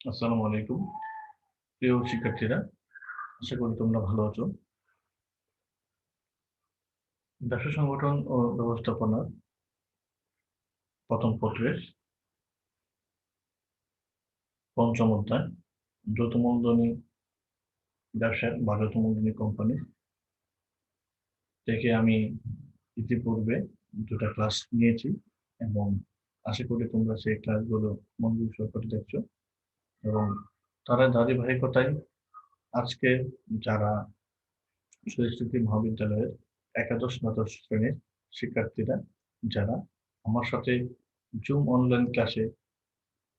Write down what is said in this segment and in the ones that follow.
আসসালামু আলাইকুম। প্রিয় শিক্ষার্থীরা, আশা করি তোমরা ভালো আছো। ব্যবসা সংগঠন ও ব্যবস্থাপনার প্রথম পত্রের পঞ্চম অধ্যায় যৌথ মূলধনী ব্যবসা বা মূলধনী কোম্পানি থেকে আমি ইতিপূর্বে দুটা ক্লাস নিয়েছি এবং আশা করি তোমরা সেই ক্লাসগুলো মনোযোগ সহকারে দেখছ। এবং তারা ধারাবাহিকতায় আজকে যারা শহীদ মহাবিদ্যালয়ের একাদশ দ্বাদশ শ্রেণির শিক্ষার্থীরা, যারা আমার সাথে জুম অনলাইন ক্লাসে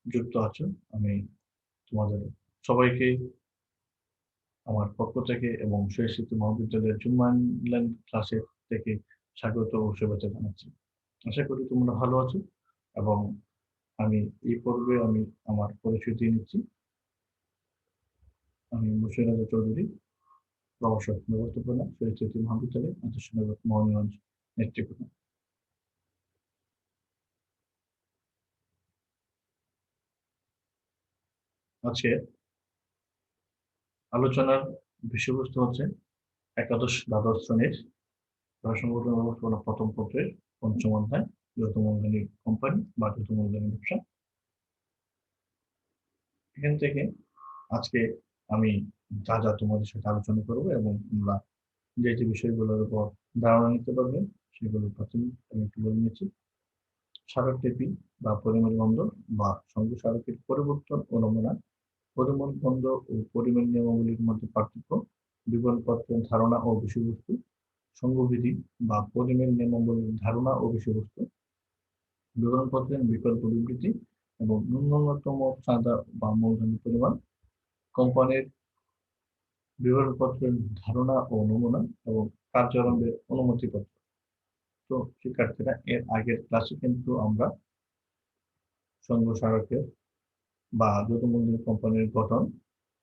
যুক্ত আছো, আমি তোমাদের সবাইকে আমার পক্ষ থেকে এবং শহীদ মহাবিদ্যালয়ের জুম অনলাইন ক্লাসে থেকে স্বাগত ও শুভেচ্ছা জানাচ্ছি। আশা করি তোমরা ভালো আছো এবং আমি এই পর্বে আমি আমার পরিচয় দিয়ে নিচ্ছি। আমি মুর্শিদাবাদ চৌধুরী, প্রভাষক ব্যবস্থাপনা শহীদ মহাবিদ্যালয়, আন্তঃসংযোগ মোহনগঞ্জ নেতৃত্ব। আজকে আলোচনার বিষয়বস্তু হচ্ছে একাদশ দ্বাদশ শ্রেণির প্রথম পত্রের পঞ্চম অধ্যায়। যৌথ মূলধনী কোম্পানি বা যৌথ মূলধনী ব্যবসা। এখান থেকে আজকে আমি যা যা তোমাদের সাথে আলোচনা করব এবং তোমরা যে যে বিষয়গুলোর উপর ধারণা নিতে পারবে, সেগুলো প্রাথমিক আমি একটু বলে নিচ্ছি। স্মারক টেপি বা পরিমল বন্ধ বা সঙ্গে স্মারকের পরিবর্তন ও নমুনা। পরিমল বন্ধ ও পরিমাণ নিয়মাবলীর মধ্যে পার্থক্য, বিবরণপত্রের ধারণা ও বিষয়বস্তু সংঘবিধি বা পরিমেল নিয়মাবলীর ধারণা ও বিষয়বস্তু বিবরণপত্রের বিকল্প বিবৃতি এবং ন্যূনতম চাঁদা বা মূলধনী পরিমাণ, কোম্পানির বিবরণপত্রের ধারণা ও নমুনা এবং কার্যারম্ভের অনুমতিপত্র। তো, শিক্ষার্থীরা, এর আগের ক্লাসে কিন্তু আমরা সংঘ বা যৌথমূলধনী কোম্পানির গঠন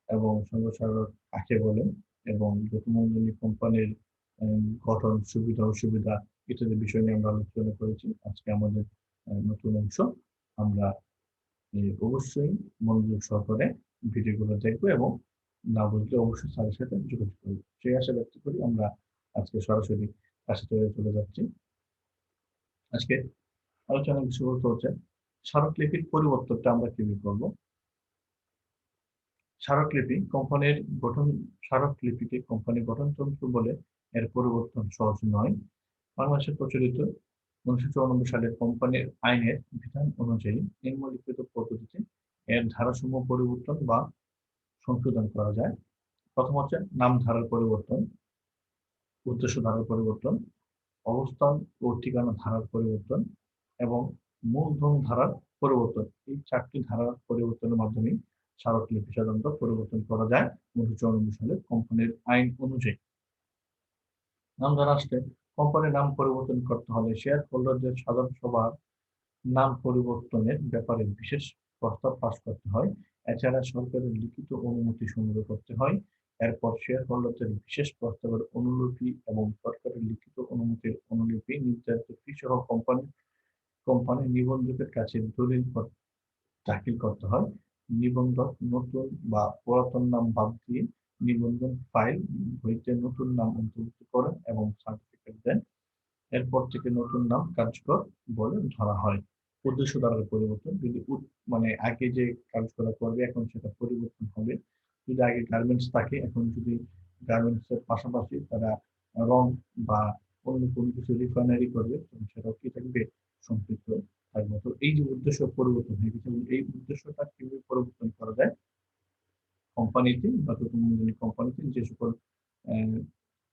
এবং সংঘ কাকে বলে এবং যৌথমূলধনী কোম্পানির গঠন সুবিধা, অসুবিধা ইত্যাদি বিষয় নিয়ে আমরা আলোচনা করেছি। আজকে আমাদের নতুন অংশ আমরা অবশ্যই মনোযোগ সহকারে ভিডিওগুলো দেখব এবং না বুঝলে অবশ্যই স্যারের সাথে যোগাযোগ করব। সেই আশা ব্যক্ত করি আমরা আজকে সরাসরি কাছে চলে যাচ্ছি। আজকে আলোচনার বিষয়বস্তু হচ্ছে স্মারকলিপির পরিবর্তনটা আমরা কীভাবে করব? স্মারকলিপি কোম্পানির গঠন, স্মারকলিপিকে কোম্পানির গঠনতন্ত্র বলে এর পরিবর্তন সহজ নয়। বাংলাদেশে প্রচলিত উনিশশো চৌরানব্বই সালে কোম্পানির আইনের বিধান অনুযায়ী নিম্নলিখিত পদ্ধতিতে এর ধারাসমূহ পরিবর্তন বা সংশোধন করা যায়। প্রথম হচ্ছে নাম ধারার পরিবর্তন, উদ্দেশ্য ধারার পরিবর্তন, অবস্থান ও ঠিকানা ধারার পরিবর্তন এবং মূলধন ধারার পরিবর্তন। এই চারটি ধারার পরিবর্তনের মাধ্যমে স্মারকলিপি সাধারণত পরিবর্তন করা যায় উনিশশো চৌরানব্বই সালে কোম্পানির আইন অনুযায়ী। নাম ধারা আসলে কোম্পানির নাম পরিবর্তন করতে হলে শেয়ার হোল্ডারদের সাধারণ সভার নাম পরিবর্তনের ব্যাপারে বিশেষ প্রস্তাব পাশ করতে হয়। এছাড়া সরকারের লিখিত অনুমতি সংগ্রহ করতে হয়। এরপর শেয়ার হোল্ডারদের বিশেষ প্রস্তাবের অনুলিপি এবং সরকারের লিখিত অনুমতির অনুলিপি নির্ধারিত ফি সহ কোম্পানি কোম্পানি নিবন্ধকের কাছে দলিল দাখিল করতে হয়। নিবন্ধক নতুন বা পুরাতন নাম বাদ দিয়ে নিবন্ধন ফাইল হইতে নতুন নাম অন্তর্ভুক্ত করেন এবং সার্টিফিকেট দেন এরপর থেকে নতুন নাম কার্যকর বলে ধরা হয়। উদ্দেশ্য দ্বারা পরিবর্তন, যদি মানে আগে যে কাজ করা করবে, এখন সেটা পরিবর্তন হবে। যদি আগে গার্মেন্টস থাকে, এখন যদি গার্মেন্টস এর পাশাপাশি তারা রং বা অন্য কোনো কিছু রিফাইনারি করবে, তখন সেটাও কি থাকবে? সম্পৃক্ত থাকবে তো এই যে উদ্দেশ্য পরিবর্তন হয়ে গেছে এই উদ্দেশ্যটা কীভাবে পরিবর্তন করা যায়? কোম্পানিতে বা কোম্পানিতে যে সকল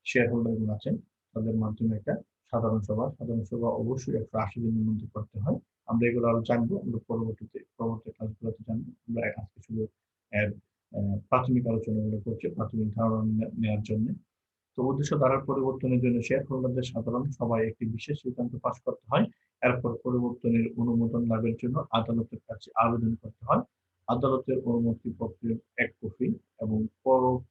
শেয়ার হোল্ডার আছেন তাদের মাধ্যমে একটা সাধারণ সভা সাধারণ সভা অবশ্যই একশো আশি দিনের মধ্যে করতে হয়। আমরা এগুলো আরও জানব, আমরা পরবর্তীতে, পরবর্তী ক্লাসগুলোতে জানব। আমরা আজকে শুধু এর প্রাথমিক আলোচনাগুলো করছি, প্রাথমিক ধারণা নেওয়ার জন্য। তো উদ্দেশ্য ধারার পরিবর্তনের জন্য শেয়ার হোল্ডারদের সাধারণ সবাই একটি বিশেষ সিদ্ধান্ত পাশ করতে হয়। এরপর পরিবর্তনের অনুমোদন লাভের জন্য আদালতের কাছে আবেদন করতে হয়। আদালতের অনুমতি পত্রের এক কপি এবং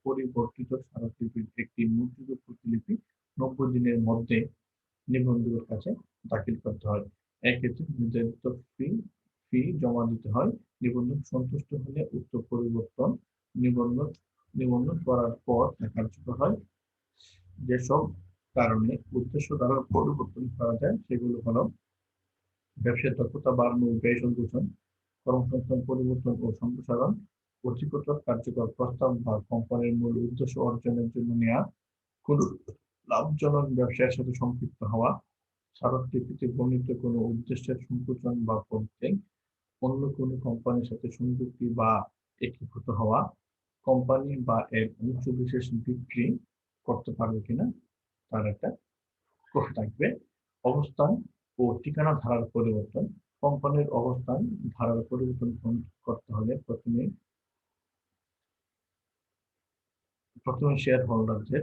পরিবর্তিত স্মারকলিপির একটি মুদ্রিত প্রতিলিপি নব্বই দিনের মধ্যে নিবন্ধকের কাছে দাখিল করতে হয়। এক্ষেত্রে নির্ধারিত ফি ফি জমা দিতে হয়। নিবন্ধন সন্তুষ্ট হলে উক্ত পরিবর্তন নিবন্ধন নিবন্ধন করার পর কার্যকর হয় যেসব কারণে উদ্দেশ্য দ্বারা পরিবর্তন করা যায়, সেগুলো হলো ব্যবসায় দক্ষতা বাড়ানো, ব্যয় সংকোচন, কর্মসংস্থান পরিবর্তন ও সম্প্রসারণ অধিকতর কার্যকর প্রস্তাব বা কোম্পানির মূল উদ্দেশ্য অর্জনের জন্য নেওয়া কোন লাভজনক ব্যবসায়ের সাথে সম্পৃক্ত হওয়া স্মারকলিপিতে বর্ণিত কোনো উদ্দেশ্যের সংকোচন বা পরিত্যাগ অন্য কোনো কোম্পানির সাথে সংযুক্তি বা একীভূত হওয়া, কোম্পানি বা এর অংশ বিশেষ বিক্রি করতে পারবে কিনা, তার একটা প্রশ্ন থাকবে। অবস্থান ও ঠিকানা ধারার পরিবর্তন, কোম্পানির অবস্থান ধারার পরিবর্তন করতে হলে প্রথমে প্রথমে শেয়ার হোল্ডারদের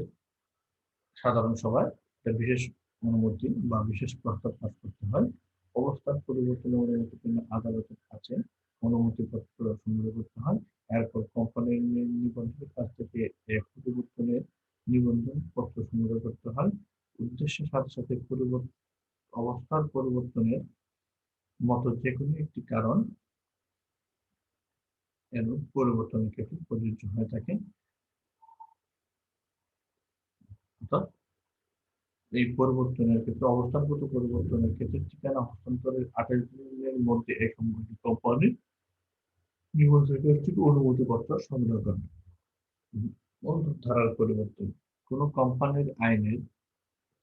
সাধারণ সভায় একটা বিশেষ অনুমতি বা বিশেষ প্রস্তাব পাস করতে হয়। অবস্থান পরিবর্তনের অনুমতির জন্য আদালতের কাছে অনুমতিপত্র সংগ্রহ করতে হয়। এরপর কোম্পানির নিবন্ধকের কাছ থেকে পরিবর্তনের নিবন্ধন পত্র সংগ্রহ করতে হয়। উদ্দেশ্যের সাথে সাথে পরিবর্তন অবস্থার পরিবর্তনের মতো যে কোনো একটি কারণ এর পরিবর্তনের ক্ষেত্রে প্রযোজ্য হয়ে থাকে। অর্থাৎ এই পরিবর্তনের ক্ষেত্রে, অবস্থানগত পরিবর্তনের ক্ষেত্রে ঠিকানা হস্তান্তরের আঠাশ দিনের মধ্যে সম্পর্কিত কোম্পানি নিবন্ধকের থেকে অনুমতিপত্র সংগ্রহ করবে ধারার পরিবর্তন কোন কোম্পানির আইনের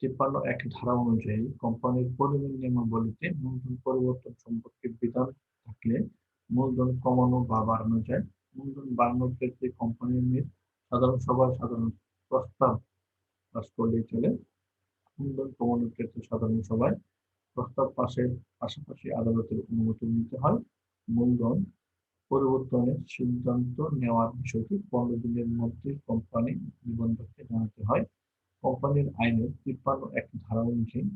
তিপ্পান্ন এক ধারা অনুযায়ী কোম্পানির পরিমাণ নিয়মাবলীতে মূলধন পরিবর্তন সম্পর্কে বিধান থাকলে মূলধন কমানো বা বাড়ানো যায়। মূলধন বাড়ানোর ক্ষেত্রে কোম্পানির সাধারণ সভায় সাধারণ প্রস্তাব পাস করলেই চলে। মূলধন কমানোর ক্ষেত্রে সাধারণ সভায় প্রস্তাব পাশের পাশাপাশি আদালতের অনুমতি নিতে হয়। মূলধন পরিবর্তনের সিদ্ধান্ত নেওয়ার বিষয়টি পনেরো দিনের মধ্যে কোম্পানি নিবন্ধককে জানাতে হয়। কোম্পানির আইনের তিপ্পান্ন এক ধারা অনুযায়ী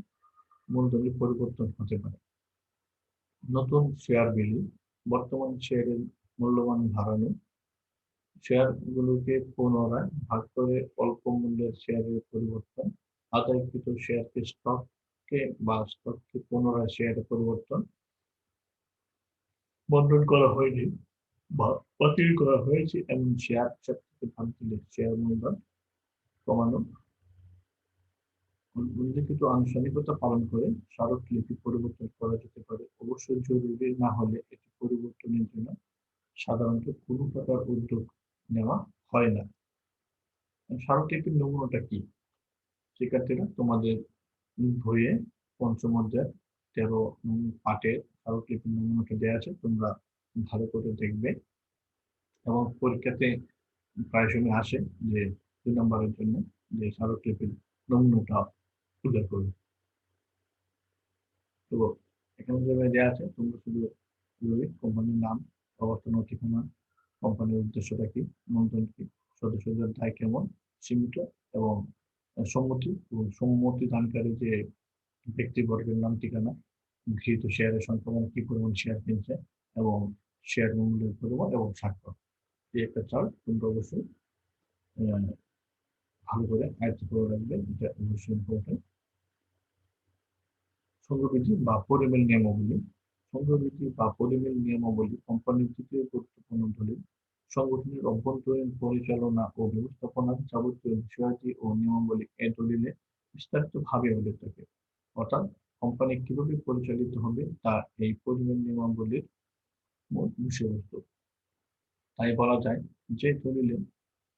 মূলধনে পরিবর্তন হতে পারে। নতুন শেয়ার বিলি, বর্তমান শেয়ারের মূল্যমান বাড়ানো শেয়ারগুলোকে পুনরায় ভাগ করে অল্প মূল্যের শেয়ারের পরিবর্তন, আদায়কৃত শেয়ারকে স্টককে বা স্টককে পুনরায় শেয়ারে পরিবর্তন। বন্টন করা হয়নি বা বাতিল করা হয়েছে এমন শেয়ার থেকে ভাগ দিলে শেয়ার মূল্য কমানো। উল্লেখিত আনুষ্ঠানিকতা পালন করে স্মারকলিপি পরিবর্তন করা যেতে পারে। অবশ্যই জরুরি না হলে এটি পরিবর্তনের জন্য সাধারণত কোনো প্রকার উদ্যোগ নেওয়া হয় না। স্মারকলিপির নমুনাটা কি? শিক্ষার্থীরা তোমাদের বইয়ে পঞ্চম অধ্যায় তেরো পাঠের স্মারকলিপির নমুনাটা দেওয়া আছে, তোমরা ভালো করে দেখবে। এবং পরীক্ষাতে প্রায় সময় আসে যে দুই নম্বরের জন্য যে স্মারকলিপির নমুনাটা উল্লেখ করবে। তো এখানে যেভাবে দেওয়া আছে, তোমরা শুধু কোম্পানির নাম অবস্থান ও ঠিকানা কোম্পানির উদ্দেশ্যটা কি? মূলধন কি? সদস্যদের দায় কেমন? সীমিত এবং সম্মতি সম্মতি দানকারী যে ব্যক্তিবর্গের নাম, ঠিকানা, গৃহীত শেয়ারের সংক্রমণ, কি পরিমাণ শেয়ার কিনছে এবং শেয়ার মূল্যের পরিমাণ এবং স্বাক্ষর। এই একটা চার্ট তোমরা অবশ্যই ভালো করে আয়ত্ত করে রাখবে। এটা অবশ্যই ইম্পর্টেন্ট সংঘবিধি বা পরিমেল নিয়মাবলী। সংঘবিধি বা পরিমেল নিয়মাবলী কোম্পানির তৃতীয় গুরুত্বপূর্ণ দলিল সংগঠনের অভ্যন্তরীণ পরিচালনা ও ব্যবস্থাপনার যাবতীয় বিষয়াদি ও নিয়মাবলী এ দলিলে বিস্তারিত ভাবে উল্লেখ থাকে। অর্থাৎ, কোম্পানি কীভাবে পরিচালিত হবে তা এই পরিমেল নিয়মাবলীর বিষয়বস্তু। তাই বলা যায় যে দলিলে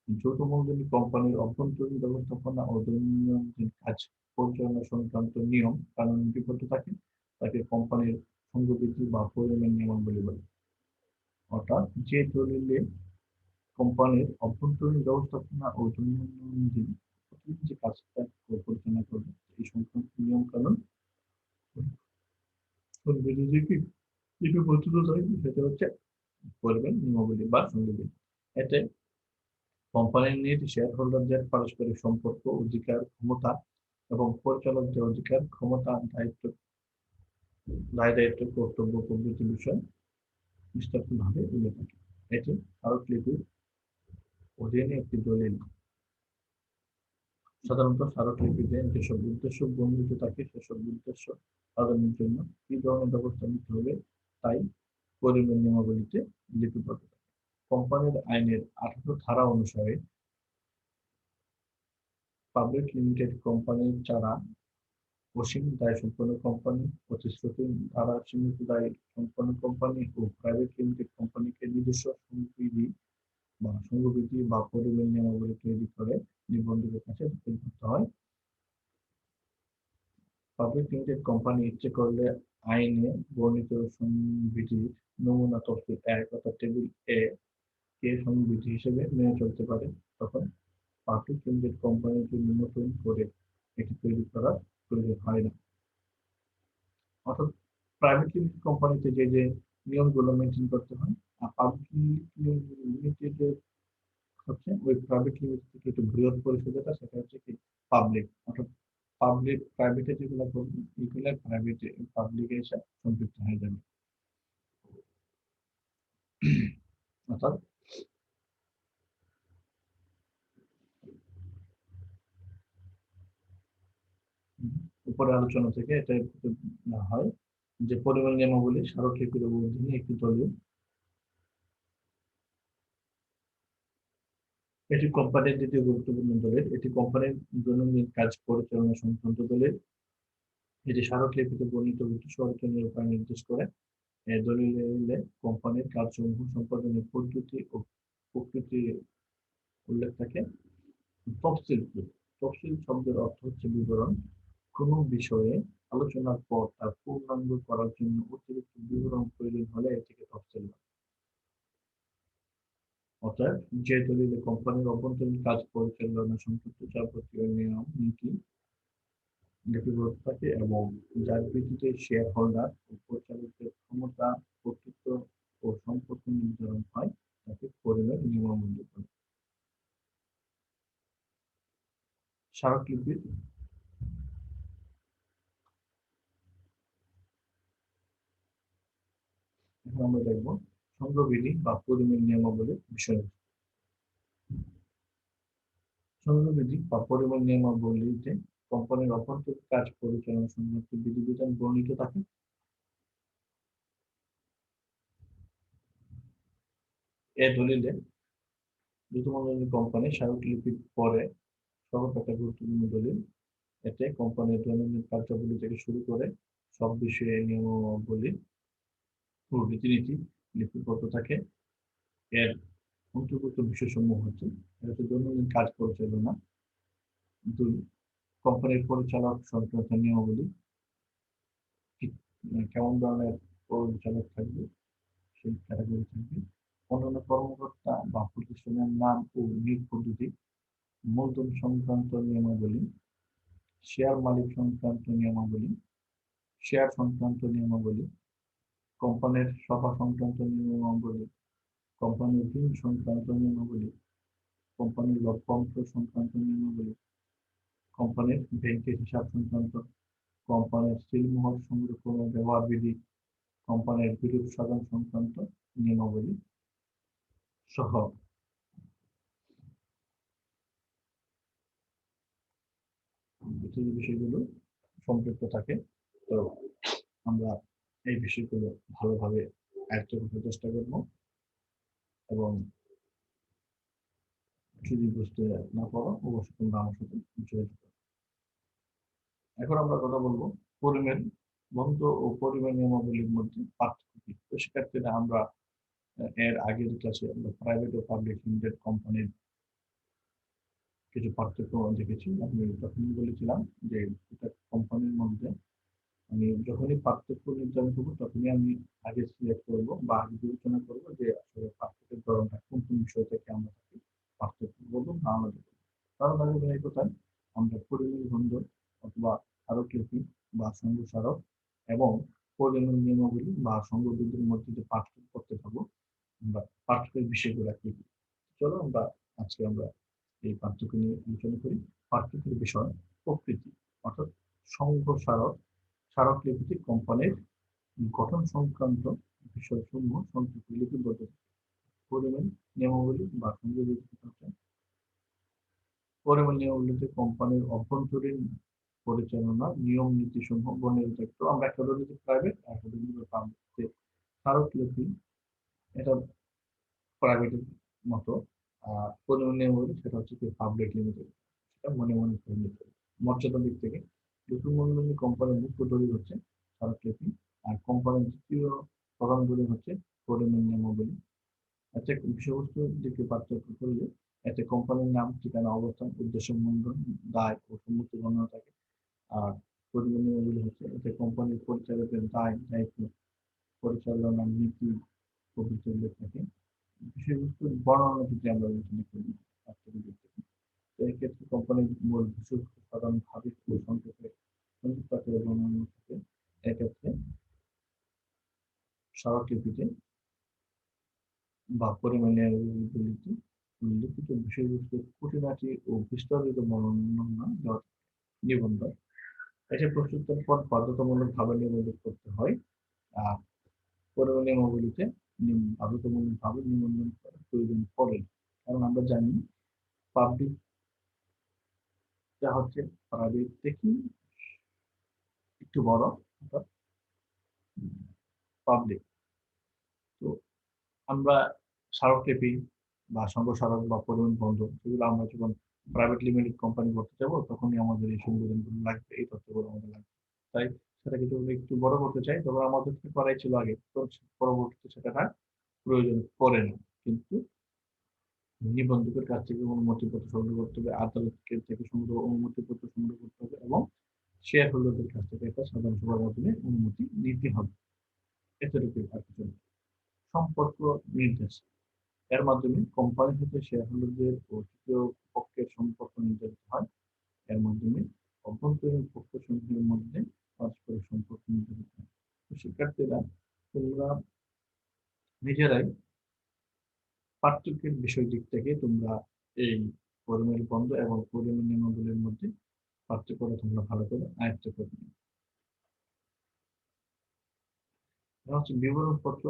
যৌথ মূলধনী কোম্পানির অভ্যন্তরীণ ব্যবস্থাপনা ও দৈনন্দিন কাজ পরিচালনা সংক্রান্ত নিয়ম, কানুন লিপিবদ্ধ থাকে, তাকে কোম্পানির সংঘবৃদ্ধি বা পরিমাণ নিয়মাবলী বলে। অর্থাৎ, যে দলিলে কোম্পানির অভ্যন্তরীণ ব্যবস্থাপনা ও দৈনন্দিন যে কাজটা পরিচালনা করবে, এই সংক্রান্ত নিয়ম কানুন সেটা হচ্ছে পরিমাণ নিয়মাবলী বা সংবিধান। এতে কোম্পানির শেয়ার হোল্ডারদের পারস্পরিক সম্পর্ক, অধিকার, ক্ষমতা এবং পরিচালকদের অধিকার, ক্ষমতা, দায়িত্ব দায় দায়িত্ব কর্তব্য প্রভৃতি বিষয় বিস্তারিতভাবে উল্লেখ থাকে এটি স্মারকলিপির অধীনে একটি দলিল। সাধারণত যেসব উদ্দেশ্য থাকে, সেসব উদ্দেশ্য জন্য কি ধরনের ব্যবস্থা নিতে হবে, তাই নিয়মাবলীতে লিপিবদ্ধ কোম্পানির আইনের আঠারো ধারা অনুসারে পাবলিক লিমিটেড কোম্পানি ছাড়া অসীম দায় সম্পন্ন কোম্পানি, প্রতিশ্রুতি ধারা সীমিত দায় সম্পন্ন কোম্পানি ও প্রাইভেট লিমিটেড কোম্পানিকে নিজস্ব বা সংবিধি বা পরিমাণ নিয়মাবলী তৈরি করে নিবন্ধকের কাছে করতে হয়। পাবলিক লিমিটেড কোম্পানি ইচ্ছে করলে আইনে বর্ণিত সংবিধির নমুনা তফসিল এক অর্থাৎ টেবিল এ কে সংবিধি হিসেবে মেনে চলতে পারে তখন পাবলিক লিমিটেড কোম্পানির জন্য নতুন করে এটি তৈরি করার প্রয়োজন হয় না। অর্থাৎ প্রাইভেট লিমিটেড কোম্পানিতে যে যে নিয়মগুলো মেনটেন করতে হয় পাবলিক লিমিটেড হচ্ছে ওই প্রাইভেট থেকে বৃহৎ পরিষেবাটা সেটা হচ্ছে কি পাবলিক অর্থাৎ প্রাইভেটে যেগুলো করবে পাবলিকে এসে অর্থাৎ উপরে আলোচনা থেকে এটা হয় যে পরিমাণ নিয়মাবলী স্মারকলিপির একটি দলীয় এটি কোম্পানির দ্বিতীয় গুরুত্বপূর্ণ দলের। এটি কোম্পানির দৈনন্দিন কাজ পরিচালনা সংক্রান্ত দলের। এটি স্মারকলিপিতে বর্ণিত অর্জনের উপায় নির্দেশ করে। দলিলে কোম্পানির কাজসমূহ সম্পাদনের পদ্ধতি ও প্রকৃতি উল্লেখ থাকে। তফসিল তফসিল শব্দের অর্থ হচ্ছে বিবরণ। কোনো বিষয়ে আলোচনার পর তার পূর্ণাঙ্গ করার জন্য অতিরিক্ত বিবরণ প্রয়োজন হলে এটিকে তফসিল অর্থাৎ যে দলিলে কোম্পানির অভ্যন্তরীণ কাজ পরিচালনা সংযুক্ত যাবতীয় নিয়ম, নীতি লিপিবদ্ধ থাকে এবং যার ভিত্তিতে শেয়ার হোল্ডার ও পরিচালকের ক্ষমতা, কর্তৃত্ব ও সম্পর্ক নির্ধারণ হয়, তাকে পরিবার নিয়মাবলী বলে। স্মারকলিপির এখন আমরা দেখব সংঘবিধি বা পরিমেয় নিয়মাবলীর বিষয়। সংঘবিধি বা পরিমেয় নিয়মাবলীতে কোম্পানির অভ্যন্তরীণ কাজ পরিচালনা সংক্রান্ত বিধিবিধান বর্ণিত থাকে। এ দলিলে ঋতুমন্ডলী কোম্পানি স্মারকলিপির পরে সর্বাপেক্ষা গুরুত্বপূর্ণ দলিল, এতে কোম্পানির দৈনন্দিন কার্যাবলী থেকে শুরু করে সব বিষয়ে নিয়মাবলী রীতিনীতি লিপিবদ্ধ থাকে। এর অন্তর্ভুক্ত বিষয়সমূহ হচ্ছে, এটা হচ্ছে দৈনন্দিন কাজ পরিচালনা। দুই কোম্পানির পরিচালক সংক্রান্ত নিয়মাবলী কেমন ধরনের পরিচালক থাকবে, সেই ক্যাটাগরি থাকবে। অন্যান্য কর্মকর্তা বা প্রতিষ্ঠানের নাম ও নিয়োগ পদ্ধতি, মূলধন সংক্রান্ত নিয়মাবলী শেয়ার মালিক সংক্রান্ত নিয়মাবলী শেয়ার সংক্রান্ত নিয়মাবলী কোম্পানির সভা সংক্রান্ত নিয়মাবলী, কোম্পানির ঋণ সংক্রান্ত নিয়মাবলী, কোম্পানির লভ্যাংশ সংক্রান্ত নিয়মাবলী, কোম্পানির ব্যাংকের হিসাব সংক্রান্ত, কোম্পানির সিলমোহর সংরক্ষণ ও ব্যবহার বিধি, কোম্পানির বিরূপ সাধন সংক্রান্ত নিয়মাবলী সহ। বিষয়গুলো সম্পৃক্ত থাকে। তো আমরা এই বিষয়গুলো ভালোভাবে আয়ত্ত করতে চেষ্টা করব এবং যদি বুঝতে না পারো, অবশ্যই তোমরা আমার সাথে যোগাযোগ করো। এখন আমরা কথা বলব পরিমাণ, বন্ধ ও পরিমাণ নিয়মাবলীর মধ্যে পার্থক্য কি? তো শিক্ষার্থীরা আমরা এর আগের ক্লাসে আমরা প্রাইভেট ও পাবলিক লিমিটেড কোম্পানির কিছু পার্থক্য দেখেছি। আমি তখনই বলেছিলাম যে কোম্পানির মধ্যে আমি যখনই পার্থক্য নির্ধারণ করব, তখনই আমি আগে সিলেক্ট করব বা আগে বিবেচনা করব যে আসলে পার্থক্যের ধরনটা কোন কোন বিষয় থেকে আমরা তাকে পার্থক্য বলব না আমাদের কারণ আমি কোথায় আমরা পরিমাণ বন্ধ অথবা আরও স্মারকলিপি বা সংঘ স্মারক এবং পরিমাণ নিয়মাবলী বা সংঘবিধির মধ্যে যে পার্থক্য করতে থাকব আমরা পার্থক্যের বিষয়গুলো একটু চলো আমরা আজকে আমরা এই পার্থক্য নিয়ে আলোচনা করি। পার্থক্যের বিষয় প্রকৃতি, অর্থাৎ সংঘ স্মারক স্মারকলিপিতে কোম্পানির গঠন সংক্রান্ত বিষয়সমূহ সংক্ষিপ্ত লিপিবদ্ধ। পরিমাণ নিয়মাবলী বা সংযোজিত পরিমাণ নিয়মাবলীতে কোম্পানির অভ্যন্তরীণ পরিচালনা, নিয়ম নীতি সমূহ বর্ণিত থাকতো আমরা একটা প্রাইভেট একটা ধরে পাবলিক স্মারকলিপি এটা প্রাইভেটের মতো। আর পরিমাণ নিয়মাবলী সেটা হচ্ছে কি পাবলিক লিমিটেড সেটা মনে মনে করে নিতে হবে। মর্যাদার দিক থেকে দুটো মূল্যনী কোম্পানির মুখ্য দলিল হচ্ছে স্মারকলিপি আর কোম্পানির দ্বিতীয় প্রধান দলিল হচ্ছে পরিমাণ নিয়মাবলী এতে বিষয়বস্তুর দিকে পার্থক্য করলে এতে কোম্পানির নাম, ঠিকানা, অবস্থান, উদ্দেশ্য, মূলধন, দায় ও সম্মতি বর্ণনা থাকে। আর নিয়মাবলী হচ্ছে এতে কোম্পানির পরিচালকের দায়, দায়িত্ব, পরিচালনা, নীতি, প্রভৃতি উল্লেখ থাকে। বিষয়বস্তুর বর্ণনা যদি আমরা আলোচনা করি তো এক্ষেত্রে কোম্পানির মূল বিষয়বস্তু সাধারণভাবে সংক্ষেপে সংক্ষিপ্ত আকারে বর্ণনা থাকে এক্ষেত্রে স্মারকলিপিতে বা পরিমাণের উল্লিখিত বিষয়বস্তুর খুঁটিনাটি ও বিস্তারিত বর্ণনা দেওয়া নিবন্ধ। এটি প্রস্তুতের পর বাধ্যতামূলক ভাবে নিবন্ধন করতে হয়। আর পরিমাণ নিয়মাবলীতে বাধ্যতামূলক ভাবে নিবন্ধন করার প্রয়োজন পড়ে। কারণ আমরা জানি পাবলিক যা হচ্ছে প্রাইভেট থেকে একটু বড়, অর্থাৎ পাবলিক আমরা স্মারকলিপি বা স্মারক বা পরিমাণ বন্ধ সেগুলো আমরা যখন প্রাইভেট লিমিটেড কোম্পানি করতে যাব, তখনই আমাদের এই সংবিধানগুলো লাগবে, এই তথ্যগুলো আমাদের লাগবে। তাই সেটাকে যদি একটু বড় করতে চাই, তবে আমাদের করাই ছিল আগে পরবর্তীতে সেটা প্রয়োজন পড়ে না। কিন্তু নিবন্ধকের কাছ থেকে অনুমতিপত্র সংগ্রহ করতে হবে আদালত থেকে সংগ্রহ, অনুমতিপত্র সংগ্রহ করতে হবে এবং শেয়ার হোল্ডারদের কাছ থেকে একটা সাধারণ সভার মাধ্যমে অনুমতি নিতে হবে। এতটুকু আর কিছু সম্পর্ক নির্দেশ এর মাধ্যমে কোম্পানি হতে শেয়ার হোল্ডারদের ও তৃতীয় পক্ষের সম্পর্ক নির্ধারিত হয়। এর মাধ্যমে অভ্যন্তরীণ পক্ষ সমূহের মধ্যে পারস্পরিক সম্পর্ক নির্ধারিত হয়। শিক্ষার্থীরা, তোমরা নিজেরাই পার্থক্যের বিষয় দিক থেকে তোমরা এই পরিমের বন্ধ এবং পরিমের নিয়মগুলির মধ্যে পার্থক্যটা তোমরা ভালো করে আয়ত্ত করে নেবে হচ্ছে বিবরণপত্র।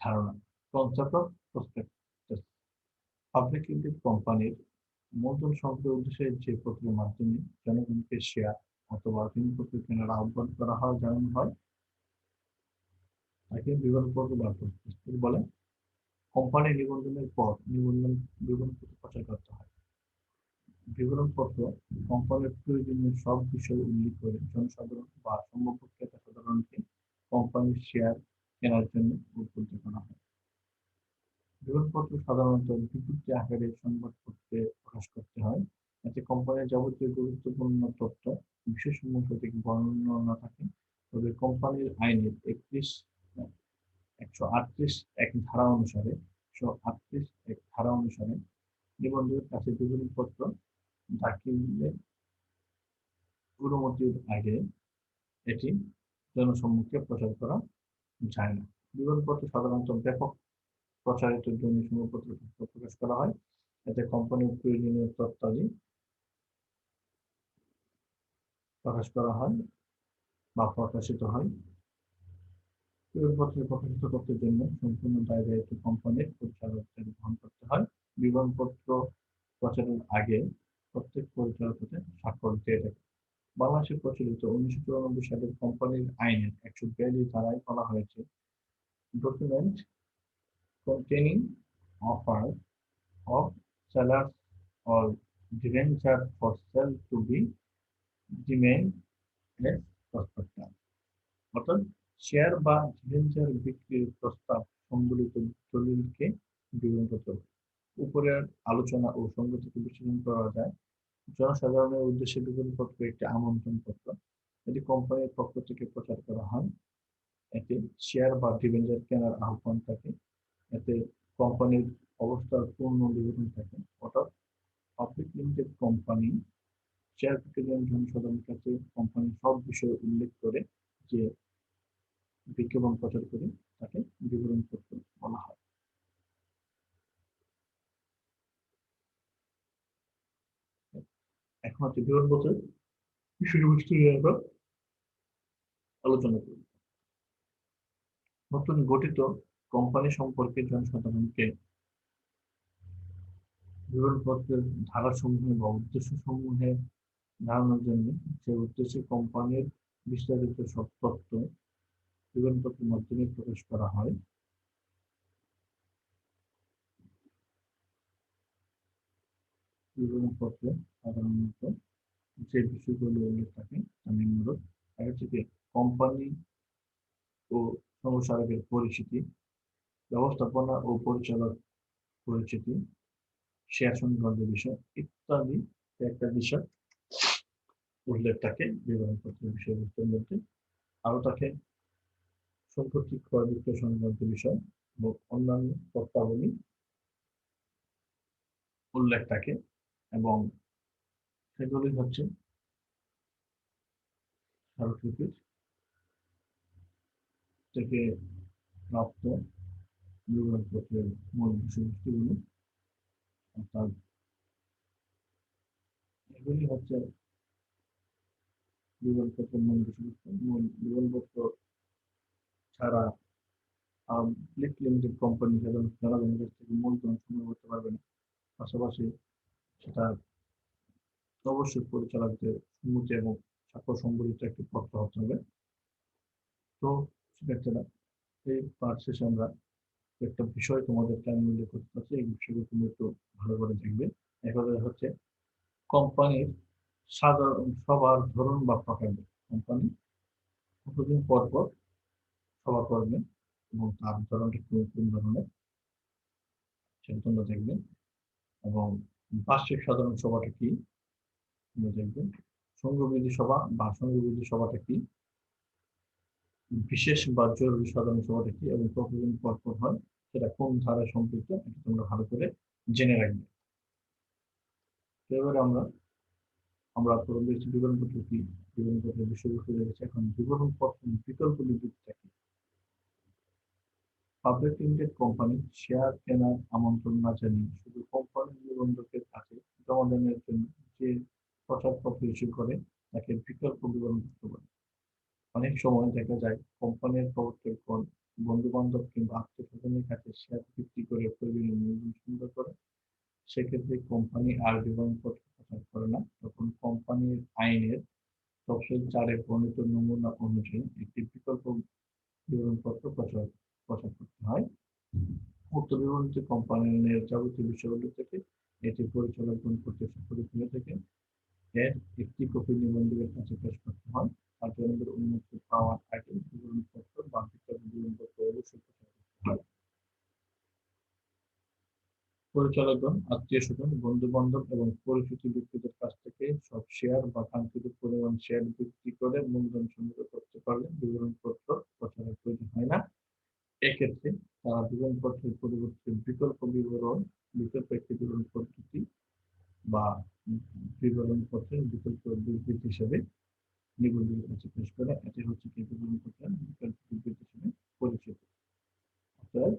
ধারণা concept of prospectus public limited কোম্পানির মূলধন সংগ্রহের উদ্দেশ্যে যে পত্রের মাধ্যমে জনগণকে শেয়ার অথবা ঋণপত্র কেনার আহ্বান করা হয়, জানানো হয়, তাকে বিবরণপত্র বা প্রস্তুত বলে কোম্পানি নিবন্ধনের পর নিবন্ধন বিবরণপত্র প্রচার করতে হয়। বিবরণপত্র কোম্পানির প্রয়োজনীয় সব বিষয় উল্লেখ করে জনসাধারণ বা সম্ভাব্য ক্রেতা সাধারণকে কোম্পানির শেয়ার কেনার জন্য উদ্বুদ্ধ করা হয়। বিবরণপত্র সাধারণত বিজ্ঞপ্তি আকারে সংবাদপত্রে প্রকাশ করতে হয়। এতে কোম্পানির যাবতীয় গুরুত্বপূর্ণ তথ্য বিশেষসমূহ সঠিক বর্ণনা থাকে। তবে কোম্পানির আইনের একত্রিশ, একশো আটত্রিশ এক ধারা অনুসারে, একশো আটত্রিশ এক ধারা অনুসারে নিবন্ধকের কাছে বিবরণপত্র দাখিলের অনুমতির আগে এটি জনসম্মুখে প্রচার করা যায় না। বিবরণপত্র সাধারণত ব্যাপক প্রচারিত জন্য সময়পত্র প্রকাশ করা হয়। এতে কোম্পানির প্রয়োজনীয় তথ্যাদি প্রকাশ করা হয় বা প্রকাশিত হয়। বিবরণপত্র প্রকাশিত করতে জন্য সম্পূর্ণ দায় দায়িত্ব কোম্পানির পরিচালকদের গ্রহণ করতে হয়। বিবরণপত্র প্রচারের আগে প্রত্যেক পরিচালক হতে স্বাক্ষর দিয়ে থাকে। বাংলাদেশে প্রচলিত উনিশশো চুরানব্বই সালের কোম্পানির আইনের একশো বিয়াল্লিশ ধারায় বলা হয়েছে document containing offer of sellers or debenture for sale to be remain as অর্থাৎ শেয়ার বা ডিবেঞ্চার বিক্রির প্রস্তাব সম্বলিত দলিলকে বিবরণপত্র উপরের আলোচনা ও সংগতিকে বিশ্লেষণ করা যায়। জনসাধারণের উদ্দেশ্যে বিবরণপত্র একটি আমন্ত্রণ পত্র এটি কোম্পানির পক্ষ থেকে প্রচার করা হয়। এতে শেয়ার বা ডিবেঞ্চার কেনার আহ্বান থাকে। এতে কোম্পানির অবস্থার পূর্ণ বিবরণ থাকে। অর্থাৎ পাবলিক লিমিটেড কোম্পানি শেয়ার বিক্রেতার জনসাধারণের কাছে কোম্পানির সব বিষয়ে উল্লেখ করে যে বিজ্ঞাপন প্রচার করে তাকে বিবরণ করতে বলা হয়। এখন হচ্ছে বছর। বিষয়বস্তু নিয়ে আমরা আলোচনা করি। নতুন গঠিত কোম্পানি সম্পর্কে জনসাধারণকে বিবরণপত্রের ধারাসমূহে বা উদ্দেশ্য সমূহে জানানোর জন্য সে উদ্দেশ্যে কোম্পানির বিস্তারিত সব তথ্য বিবরণপত্রের মাধ্যমে প্রকাশ করা হয়। বিবরণপত্রে সাধারণত যে বিষয়গুলো উল্লেখ থাকে তা নিম্নরূপ একটা হচ্ছে কোম্পানি ও সংসারকের পরিচিতি, ব্যবস্থাপনা ও পরিচালক পরিচিতি শেয়ার সংক্রান্ত বিষয় ইত্যাদি একটা বিষয় উল্লেখ থাকে, বিবরণপত্রের বিষয়বস্তুর মধ্যে। আরও থাকে সম্পত্তি ক্রয় বিক্রয় সংক্রান্ত বিষয় এবং অন্যান্য তত্ত্বাবলী উল্লেখ থাকে এবং সেগুলি হচ্ছে স্মারকলিপির থেকে প্রাপ্ত বিবরণপত্রের মূল বিষয়বস্তুগুলি। অর্থাৎ এগুলি হচ্ছে বিবরণপত্রের মূল বিষয়বস্তু। মূল বিবরণপত্র ছাড়া ফ্লিপ লিমিটেড কোম্পানি সাধারণ জনগণের কাছ থেকে মূলধন সংগ্রহ করতে পারবে না। পাশাপাশি সেটা অবশ্যই পরিচালকদের সম্মতি এবং স্বাক্ষর সম্বলিত একটি পত্র হতে হবে। তো সেক্ষেত্রে এই পার্ট শেষে আমরা একটা বিষয় তোমাদেরকে আমি উল্লেখ করতে পারছি, এই বিষয়গুলো তুমি একটু ভালো করে দেখবে। এভাবে হচ্ছে কোম্পানির সাধারণ সবার ধরন বা প্রকার কোম্পানি, কতদিন পর পর সভা করবে এবং তার ধরনটা কোন কোন ধরনের সেটা তোমরা দেখবে। এবং বার্ষিক সাধারণ সভাটা কি তোমরা দেখবে সংঘবিধি সভা বা সংঘবিধি সভাটা কি বিশেষ বা জরুরি সাধারণ সভাটা কি এবং কতদিন পর পর হয় সেটা কোন ধারায় সম্পৃক্ত এটা তোমরা ভালো করে জেনে রাখবে। এবারে আমরা আমরা প্রথম দেখছি বিবরণপত্র কি, বিবরণপত্রের বিষয়বস্তু দেখেছি এখন বিবরণপত্র বিকল্প লিপিটা কি? পাবলিক লিমিটেড কোম্পানি শেয়ার কেনার আমন্ত্রণ না জানিয়ে শুধু কোম্পানির নিবন্ধকের কাছে জমা দানের জন্য যে প্রচারপত্র ইস্যু করে, তাকে বিকল্প বিবরণপত্র বলে। অনেক সময় দেখা যায়, কোম্পানির প্রবর্তকগণ বন্ধু বান্ধব কিংবা আত্মীয় স্বজনের কাছে শেয়ার বিক্রি করে প্রয়োজনীয় মূলধন সুন্দর করে, সেক্ষেত্রে কোম্পানি আর বিবরণপত্র প্রচার করে না। তখন কোম্পানির আইনের তফসিল চারে বর্ণিত নমুনা অনুযায়ী একটি বিকল্প বিবরণপত্র প্রচার প্রচার করতে হয়। উক্ত বিবরণটি কোম্পানির যাবতীয় বিষয়গুলো থেকে, এটি পরিচালকগণ করতে সুপরিচিত থেকে এর একটি কপি নিবন্ধকের কাছে পেশ করতে হয় জনগণের অনুমতি পাওয়ার আগে বিবরণপত্র বা বিকল্প বিবরণপত্র অবশ্যই পরিচালকগণ, আত্মীয় স্বজন বন্ধু বান্ধব এবং পরিচিত ব্যক্তিদের কাছ থেকে সব শেয়ার বা কাঙ্ক্ষিত পরিমাণ শেয়ার বিক্রি করে মূলধন সংগ্রহ করতে পারলে বিবরণপত্র প্রচারের প্রয়োজন হয় না। এক্ষেত্রে তারা বিবরণপত্রের পরিবর্তে বিকল্প বিবরণ, বিকল্প একটি বিবরণ পদ্ধতি বা বিবরণপত্রের বিকল্প বিবৃতি হিসেবে নিবন্ধকের কাছে পেশ করে। এটি হচ্ছে কি বিবরণপত্রের বিকল্প বিবৃতি হিসেবে পরিচিত। অর্থাৎ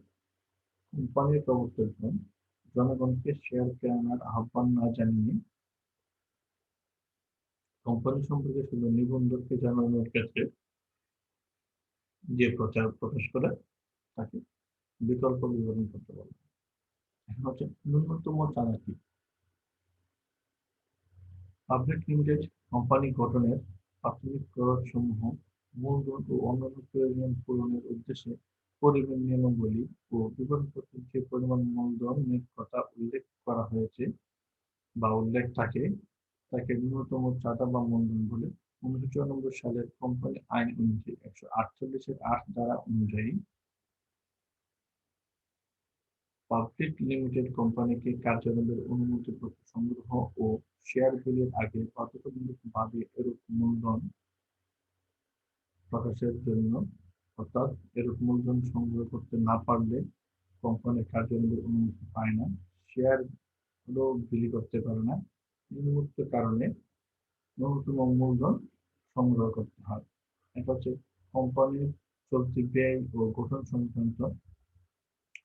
কোম্পানির প্রবর্তকগণ জনগণকে শেয়ার কেনার আহ্বান না জানিয়ে কোম্পানি সম্পর্কে শুধু নিবন্ধককে জানানোর ক্ষেত্রে যে প্রচার প্রকাশ করে, তাকে বিকল্প বিবরণ করতে বলে এখন হচ্ছে ন্যূনতম চাঁদা কি পাবলিক লিমিটেড কোম্পানি গঠনের প্রাথমিক খরচ সমূহ মূলধন ও অন্যান্য প্রয়োজন পূরণের উদ্দেশ্যে পরিমাণ নিয়মাবলী ও বিবরণপত্রের যে পরিমাণ মূলধনের কথা উল্লেখ করা হয়েছে বা উল্লেখ থাকে, তাকে ন্যূনতম চাঁদা বা মূলধন বলে। উনিশশো চুরানব্বই সালের কোম্পানি আইন অনুযায়ী একশো আটচল্লিশের আট দ্বারা অনুযায়ী পাবলিক লিমিটেড কোম্পানিকে কার্যালয়ের অনুমতিপত্র সংগ্রহ ও শেয়ার বিলের আগে বাদে এরূপ মূলধন প্রকাশের জন্য, অর্থাৎ এরূপ মূলধন সংগ্রহ করতে না পারলে কোম্পানি কার্যালয়ের অনুমতি পায় না, শেয়ারগুলো বিলি করতে পারে না। নিম্নোক্ত কারণে ন্যূনতম মূলধন সংগ্রহ করতে হয়। এটা হচ্ছে কোম্পানির চলতি ব্যয় ও গঠন সংক্রান্ত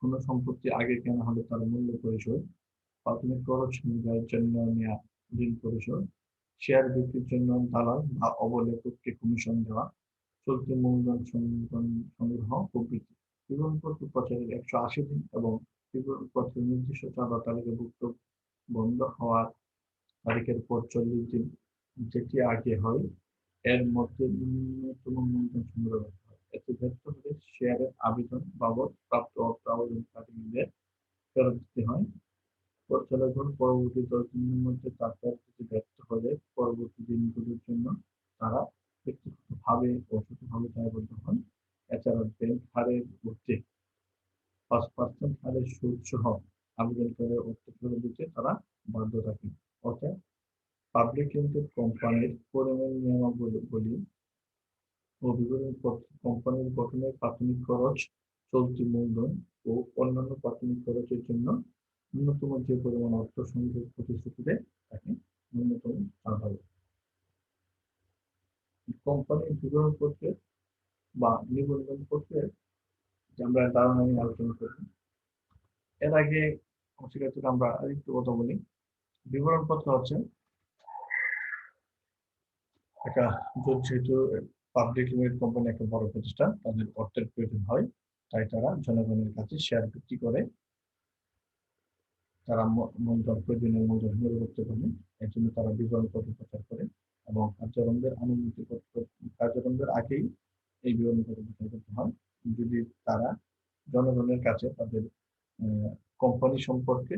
কোন সম্পত্তি আগে কেনা হলে তার মূল্য পরিশোধ, প্রাথমিক খরচ নির্বাহের জন্য নেওয়া ঋণ পরিশোধ, শেয়ার বিক্রির জন্য দালাল বা অবলেখককে কমিশন দেওয়া, চলতি মূলধন সংগ্রহ প্রভৃতি। বিবরণপত্র প্রচারের একশো আশি দিন এবং বিবরণপত্রের নির্দিষ্ট চাঁদা তালিকাভুক্ত বন্ধ হওয়ার তারিখের পর চল্লিশ দিন যেটি আগে হয়, এর মধ্যে ন্যূনতম মূলধন সংগ্রহ হয়। এতে ব্যর্থ হলে শেয়ারের আবেদন বাবদ প্রাপ্ত অর্থ আবেদনকারীদের ফেরত দিতে হয়। পরিচালকগণ পরবর্তী দশ দিনের মধ্যে টাকার দিতে ব্যর্থ হলে পরবর্তী দিনগুলোর জন্য তারা ব্যক্তিগতভাবে ছোটভাবে দায়বদ্ধ হন। এছাড়া ব্যাংক হারের ঊর্ধ্বে পাঁচ পার্সেন্ট হারের সুদ সহ আবেদন করে অর্থ ফেরত দিতে তারা বাধ্য থাকে অর্থাৎ পাবলিক লিমিটেড কোম্পানির পরিমাণ নিয়মাবলী ও বিবরণ কোম্পানির গঠনের প্রাথমিক খরচ, চলতি মূলধন ও অন্যান্য প্রাথমিক খরচের জন্য ন্যূনতম যে পরিমাণ অর্থ সংযোগ প্রতিশ্রুতি দেয় তাকে ন্যূনতম ছাড় হবে। কোম্পানির বিবরণ পত্রে বা নিবন্ধন পত্রে যে আমরা ধারণা নিয়ে আলোচনা করি এর আগে শিক্ষার্থীরা আমরা আরেকটু কথা বলি। বিবরণ পত্র হচ্ছে একটা যেহেতু পাবলিক লিমিটেড কোম্পানি একটা বড় প্রতিষ্ঠান। তাদের অর্থের প্রয়োজন হয়, তাই তারা জনগণের কাছে শেয়ার বিক্রি করে। তারা মূলধন প্রয়োজনীয় মূলধন সংগ্রহ করতে পারেন এর জন্য তারা বিবরণ পত্র প্রচার করে এবং কার্যক্রমের অনুমতি কার্যক্রমদের আগেই এই বিবরণ পত্র প্রচার করতে হয়। যদি তারা জনগণের কাছে তাদের কোম্পানি সম্পর্কে